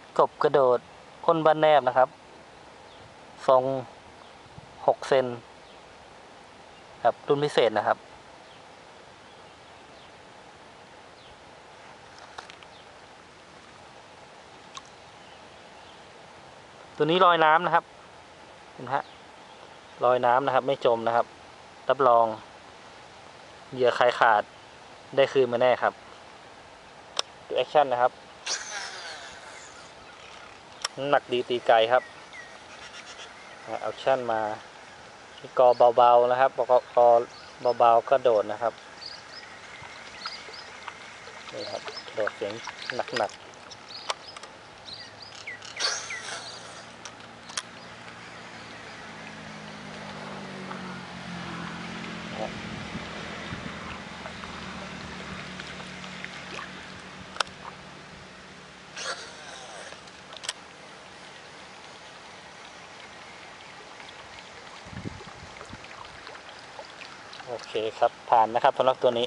ชรกบกระโดดก้นบ้านแนบนะครับ ทรงหกเซนครับรุ่นพิเศษนะครับ ตัวนี้ลอยน้ำนะครับ เห็นไหมฮะลอยน้ำนะครับ ไม่จมนะครับ รับรองเหยื่อใครขาดได้คืนมาแน่ครับ ดูแอคชั่นนะครับ หนักดีตีไกลครับเอาแอคชั่นมาที่กอเบาๆนะครับกอกอเบาๆก็โดดนะครับนี่ครับโดดเสียงหนักๆ โอเคครับผ่านนะครับสำหรับตัวนี้